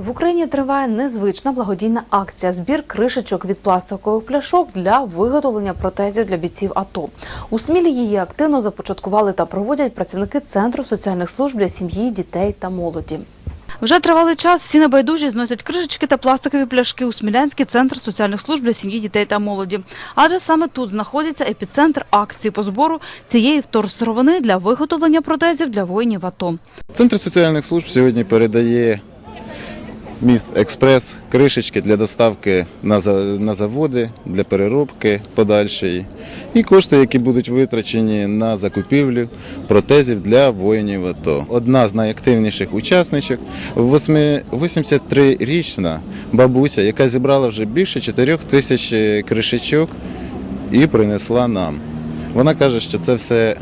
В Україні триває незвична благодійна акція збір кришечок від пластикових пляшок для виготовлення протезів для бійців АТО. У Смілі її активно започаткували та проводять працівники центру соціальних служб для сім'ї, дітей та молоді. Вже тривалий час всі небайдужі зносять кришечки та пластикові пляшки у Смілянський центр соціальних служб для сім'ї, дітей та молоді. Адже саме тут знаходиться епіцентр акції по збору цієї вторсировини для виготовлення протезів для воїнів АТО. Центр соціальних служб сьогодні передає міст експрес кришечки для доставки на заводи, для переробки подальшої. І кошти, які будуть витрачені на закупівлю протезів для воїнів АТО. Одна з найактивніших восьми- 83-річна бабуся, яка зібрала вже більше 4 тисяч кришечок і принесла нам. Вона каже, що це все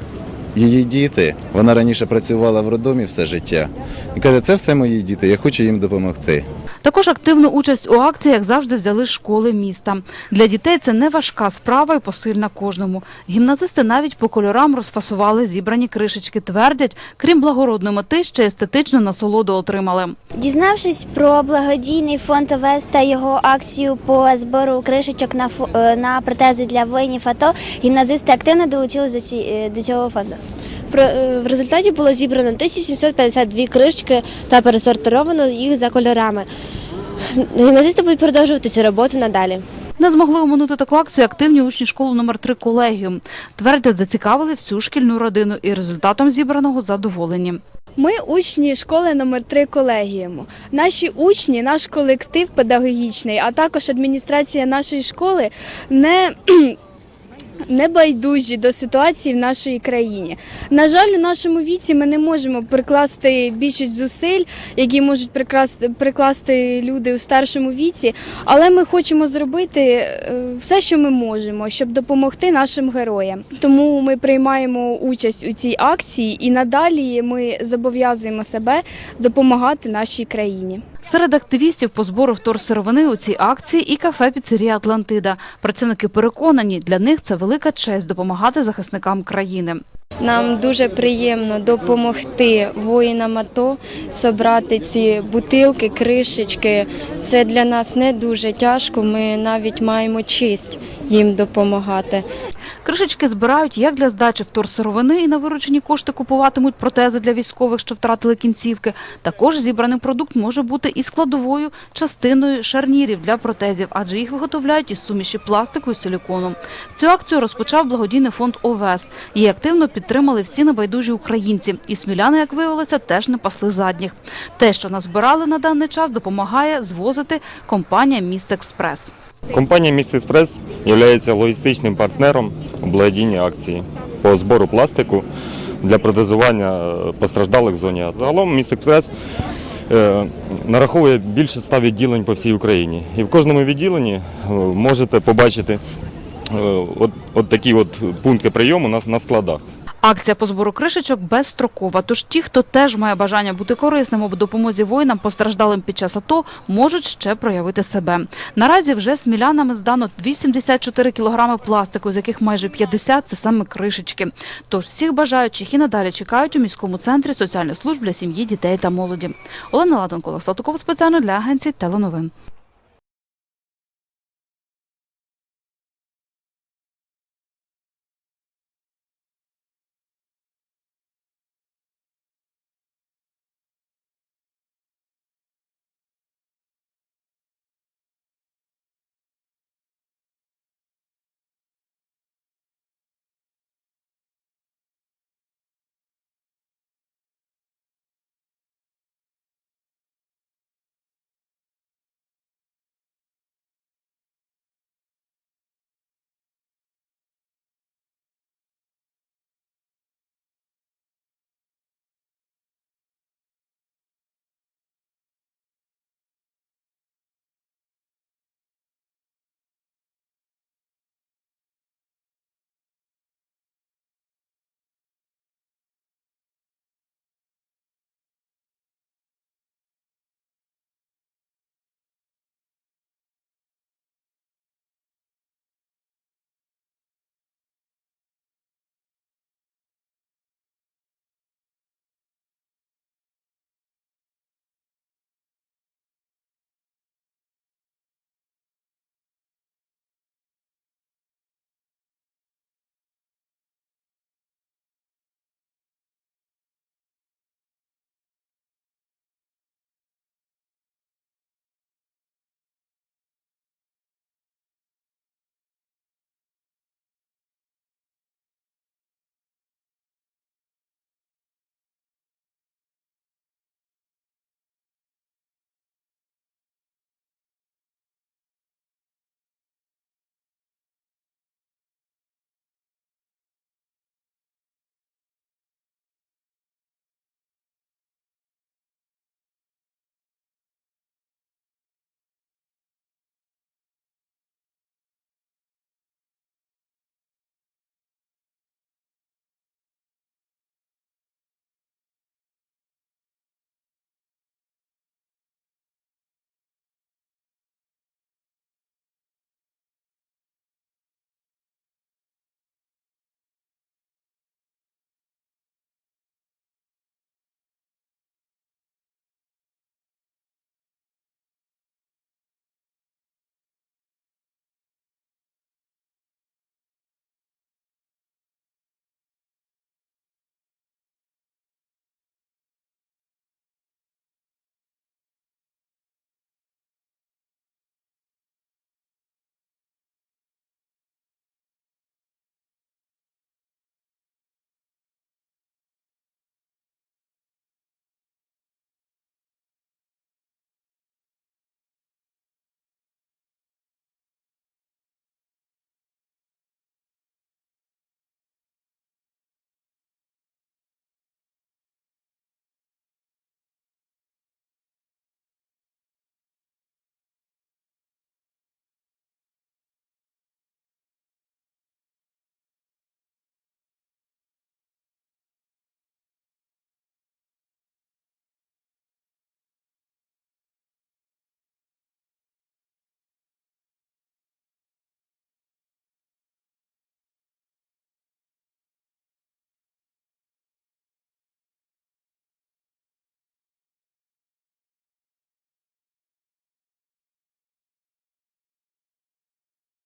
її діти. Вона раніше працювала в роддомі все життя. І каже, це все мої діти, я хочу їм допомогти. Також активну участь у акції, як завжди, взяли школи міста. Для дітей це не важка справа і посильна кожному. Гімназисти навіть по кольорам розфасували зібрані кришечки. Твердять, крім благородної мети, ще естетичну насолоду отримали. Дізнавшись про благодійний фонд ОВЕС та його акцію по збору кришечок на е, на протези для воїнів АТО, гімназисти активно долучились до, ці- е, до цього фонду. Е, В результаті було зібрано 1752 кришки та пересортировано їх за кольорами. Гімназисти будуть продовжувати цю роботу надалі. Не змогли оминути таку акцію активні учні школи номер 3 колегіум. Твердять, зацікавили всю шкільну родину і результатом зібраного задоволені. Ми учні школи номер 3 колегіуму. Наші учні, наш колектив педагогічний, а також адміністрація нашої школи не не байдужі до ситуації в нашій країні. На жаль, у нашому віці ми не можемо прикласти більшість зусиль, які можуть прикласти, прикласти люди у старшому віці, але ми хочемо зробити е, все, що ми можемо, щоб допомогти нашим героям. Тому ми приймаємо участь у цій акції і надалі ми зобов'язуємо себе допомагати нашій країні. Серед активістів по збору вторсировини у цій акції і кафе піцерія Атлантида. Працівники переконані, для них це велика честь допомагати захисникам країни. Нам дуже приємно допомогти воїнам АТО зібрати ці бутилки, кришечки. Це для нас не дуже тяжко. Ми навіть маємо честь їм допомагати. Кришечки збирають як для здачі вторсировини і на виручені кошти купуватимуть протези для військових, що втратили кінцівки. Також зібраний продукт може бути і складовою частиною шарнірів для протезів, адже їх виготовляють із суміші пластику і силікону. Цю акцію розпочав благодійний фонд ОВЕС. Її активно підтримали всі небайдужі українці. І сміляни, як виявилося, теж не пасли задніх. Те, що назбирали на даний час, допомагає звозити компанія Міст Експрес. Компанія Міст Експрес є логістичним партнером у благодійній акції по збору пластику для протезування е, постраждалих в зоні. Загалом Міст Експрес е, нараховує більше ста відділень по всій Україні. І в кожному відділенні е, можете побачити от, от такі от пункти прийому на складах. Акція по збору кришечок безстрокова. Тож ті, хто теж має бажання бути корисним у допомозі воїнам, постраждалим під час АТО, можуть ще проявити себе. Наразі вже смілянами здано 274 кілограми пластику, з яких майже 50 – це саме кришечки. Тож всіх бажаючих і надалі чекають у міському центрі соціальних служб для сім'ї, дітей та молоді. Олена Ладенко, Олег Салтуков спеціально для агенції Теленовин.